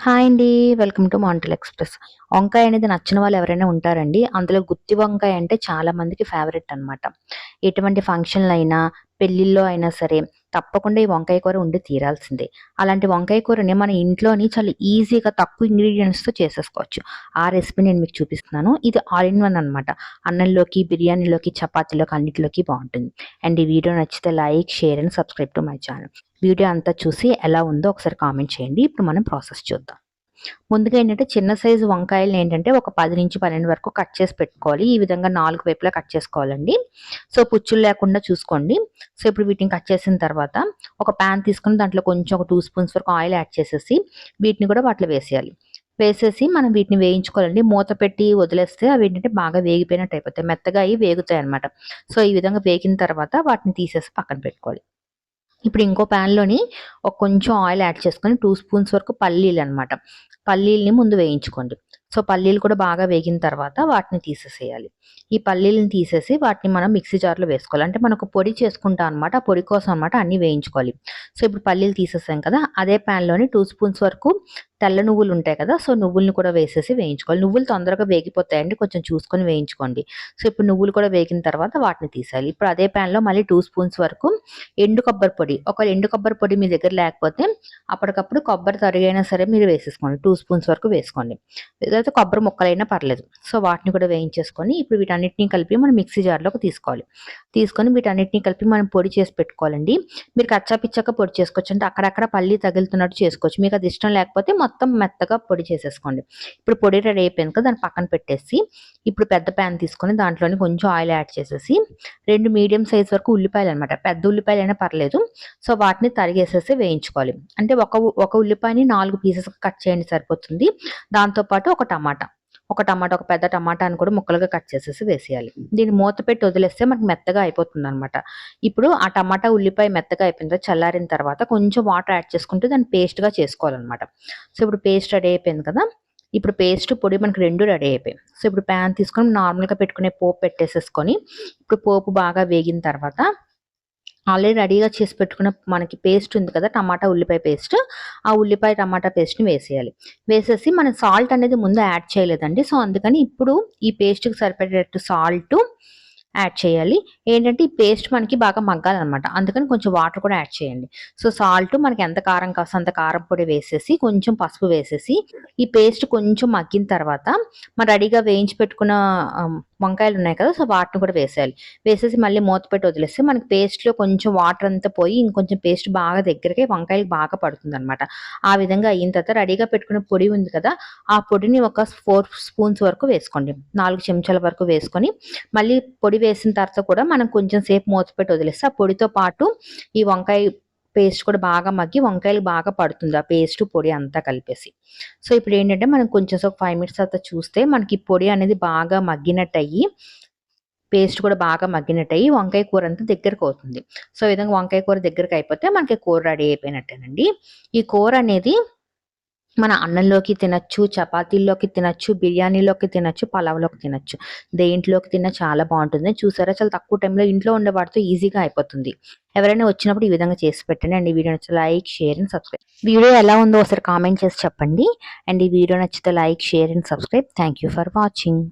Hi అండి welcome to మాంటల్ express. వంకాయ అనేది నచ్చిన వాళ్ళు ఎవరైనా ఉంటారండి అందులో గుత్తి వంకాయ అంటే చాలా మందికి ఫేవరెట్ అనమాట ఎటువంటి ఫంక్షన్లు అయినా పెళ్ళిళ్ళలో అయినా సరే తప్పకుండా ఈ వంకాయ కూర ఉండి తీరాల్సిందే. అలాంటి వంకాయ కూరని మన ఇంట్లోని చాలా ఈజీగా తక్కువ ఇంగ్రీడియంట్స్తో చేసేసుకోవచ్చు. ఆ రెసిపీ నేను మీకు చూపిస్తున్నాను. ఇది ఆల్ ఇన్ వన్ అనమాట అన్నంలోకి బిర్యానీలోకి చపాతీలోకి అన్నిటిలోకి బాగుంటుంది. అండ్ ఈ వీడియో నచ్చితే like share and subscribe to my channel. Video అంతా చూసి ఎలా ఉందో ఒకసారి కామెంట్ చేయండి. ఇప్పుడు మనం ప్రాసెస్ చూద్దాం. ముందుగా ఏంటంటే చిన్న సైజు వంకాయలు ఏంటంటే ఒక పది నుంచి పన్నెండు వరకు కట్ చేసి పెట్టుకోవాలి. ఈ విధంగా నాలుగు వైపులా కట్ చేసుకోవాలండి. సో పుచ్చులు లేకుండా చూసుకోండి. సో ఇప్పుడు వీటిని కట్ చేసిన తర్వాత ఒక ప్యాన్ తీసుకుని దాంట్లో కొంచెం ఒక టూ స్పూన్స్ వరకు ఆయిల్ యాడ్ చేసేసి వీటిని కూడా వాటిలో వేసేయాలి. వేసేసి మనం వీటిని వేయించుకోవాలండి. మూత పెట్టి వదిలేస్తే అవి ఏంటంటే బాగా వేగిపోయినట్టు అయిపోతాయి. మెత్తగా అవి వేగుతాయి అనమాట సో ఈ విధంగా వేగిన తర్వాత వాటిని తీసేసి పక్కన పెట్టుకోవాలి. ఇప్పుడు ఇంకో ప్యాన్లోని ఒక కొంచెం ఆయిల్ యాడ్ చేసుకొని టూ స్పూన్స్ వరకు పల్లీలు అనమాట పల్లీల్ని ముందు వేయించుకోండి. సో పల్లీలు కూడా బాగా వేగిన తర్వాత వాటిని తీసేసేయాలి. ఈ పల్లీలను తీసేసి వాటిని మనం మిక్సీ జార్లో వేసుకోవాలి. అంటే మనకు పొడి చేసుకుంటాం అనమాట ఆ పొడి కోసం అనమాట అన్ని వేయించుకోవాలి. సో ఇప్పుడు పల్లీలు తీసేసాం కదా అదే ప్యాన్లోని టూ స్పూన్స్ వరకు తెల్ల నువ్వులు ఉంటాయి కదా సో నువ్వులను కూడా వేసేసి వేయించుకోవాలి. నువ్వులు తొందరగా వేగిపోతాయండి కొంచెం చూసుకొని వేయించుకోండి. సో ఇప్పుడు నువ్వులు కూడా వేగిన తర్వాత వాటిని తీసేయాలి. ఇప్పుడు అదే ప్యాన్లో మళ్ళీ టూ స్పూన్స్ వరకు ఎండు కొబ్బరి పొడి. ఒక ఎండు కొబ్బరి పొడి మీ దగ్గర లేకపోతే అప్పటికప్పుడు కొబ్బరి తరిగైనా సరే మీరు వేసేసుకోండి. టూ స్పూన్స్ వరకు వేసుకోండి. లేకపోతే కొబ్బరి ముక్కలైనా పర్లేదు. సో వాటిని కూడా వేయించేసుకొని ఇప్పుడు వీటన్నిటిని కలిపి మనం మిక్సీ జార్లోకి తీసుకోవాలి. తీసుకొని వీటన్నిటిని కలిపి మనం పొడి చేసి పెట్టుకోవాలండి. మీరు కచ్చాపిచ్చక పొడి చేసుకోవచ్చు. అంటే అక్కడక్కడ పల్లి తగులుతున్నట్టు చేసుకోవచ్చు. మీకు అది ఇష్టం లేకపోతే మొత్తం మెత్తగా పొడి చేసేసుకోండి. ఇప్పుడు పొడి రెడీ అయిపోయింది కదా దాన్ని పక్కన పెట్టేసి ఇప్పుడు పెద్ద ప్యాన్ తీసుకొని దాంట్లోని కొంచెం ఆయిల్ యాడ్ చేసేసి రెండు మీడియం సైజ్ వరకు ఉల్లిపాయలు అనమాట పెద్ద ఉల్లిపాయలు అయినా పర్లేదు. సో వాటిని తరిగేసేసి వేయించుకోవాలి. అంటే ఒక ఒక ఉల్లిపాయని నాలుగు పీసెస్ కట్ చేయండి సరిపోతుంది. దాంతోపాటు ఒక టమాటా. ఒక టమాటా ఒక పెద్ద టమాటాని కూడా ముక్కలుగా కట్ చేసేసి వేసేయాలి. దీన్ని మూత పెట్టి వదిలేస్తే మనకి మెత్తగా అయిపోతుంది అనమాట ఇప్పుడు ఆ టమాటా ఉల్లిపాయ మెత్తగా అయిపోయిన తర్వాత చల్లారిన తర్వాత కొంచెం వాటర్ యాడ్ చేసుకుంటూ దాన్ని పేస్ట్గా చేసుకోవాలన్నమాట. సో ఇప్పుడు పేస్ట్ రెడీ అయిపోయింది కదా? ఇప్పుడు పేస్ట్ పొడి మనకి రెండు రెడీ అయిపోయాయి. సో ఇప్పుడు ప్యాన్ తీసుకొని నార్మల్గా పెట్టుకునే పోపు పెట్టేసేసుకొని ఇప్పుడు పోపు బాగా వేగిన తర్వాత ఆల్రెడీ రెడీగా చేసి పెట్టుకున్న మనకి పేస్ట్ ఉంది కదా టమాటా ఉల్లిపాయ పేస్ట్. ఆ ఉల్లిపాయ టమాటా పేస్ట్ని వేసేయాలి. వేసేసి మనం సాల్ట్ అనేది ముందు యాడ్ చేయలేదండి. సో అందుకని ఇప్పుడు ఈ పేస్ట్కి సరిపడేటట్టు సాల్ట్ యాడ్ చేయాలి. ఏంటంటే ఈ పేస్ట్ మనకి బాగా మగ్గాలన్నమాట. అందుకని కొంచెం వాటర్ కూడా యాడ్ చేయండి. సో సాల్ట్ మనకి ఎంత కారం కాస్త అంత కారం పొడి వేసేసి కొంచెం పసుపు వేసేసి ఈ పేస్ట్ కొంచెం మగ్గిన తర్వాత మనం రెడీగా వేయించి పెట్టుకున్న వంకాయలు ఉన్నాయి కదా సో వాటిని కూడా వేసేయాలి. వేసేసి మళ్ళీ మూత పెట్టి వదిలేస్తే మనకి పేస్ట్లో కొంచెం వాటర్ అంతా పోయి ఇంకొంచెం పేస్ట్ బాగా దగ్గరకి వంకాయలు బాగా పడుతుంది అనమాట ఆ విధంగా అయిన తర్వాత రెడీగా పెట్టుకున్న పొడి ఉంది కదా ఆ పొడిని ఒక ఫోర్ స్పూన్స్ వరకు వేసుకోండి. నాలుగు చెంచాల వరకు వేసుకొని మళ్ళీ పొడి వేసిన తర్వాత కూడా మనం కొంచెం సేపు మూతపెట్టి వదిలేస్తే ఆ పొడితో పాటు ఈ వంకాయ పేస్ట్ కూడా బాగా మగ్గి వంకాయలు బాగా పడుతుంది ఆ పేస్ట్ పొడి అంతా కలిపేసి. సో ఇప్పుడు ఏంటంటే మనం కొంచెం ఒక ఫైవ్ మినిట్స్ తర్వాత చూస్తే మనకి పొడి అనేది బాగా మగ్గినట్టు అయ్యి పేస్ట్ కూడా బాగా మగ్గినట్టు అయ్యి వంకాయ కూర అంతా దగ్గరకు అవుతుంది. సో ఈ విధంగా వంకాయ కూర దగ్గరకు అయిపోతే మనకి కూర రెడీ అయిపోయినట్టేనండి. ఈ కూర అనేది మన అన్నంలోకి తినచ్చు చపాతీల్లోకి తినచ్చు బిర్యానీలోకి తినచ్చు పలావ్లోకి తినచ్చు. దేంట్లోకి తిన్న చాలా బాగుంటుంది. చూసారా? చాలా తక్కువ టైంలో ఇంట్లో ఉండే వాటితో ఈజీగా అయిపోతుంది. ఎవరైనా వచ్చినప్పుడు ఈ విధంగా చేసి పెట్టండి. అండ్ ఈ వీడియో నచ్చితే like share and subscribe. Video ఎలా ఉందో ఒకసారి కామెంట్ చేసి చెప్పండి. అండ్ ఈ వీడియో నచ్చితే like share and subscribe. Thank for watching.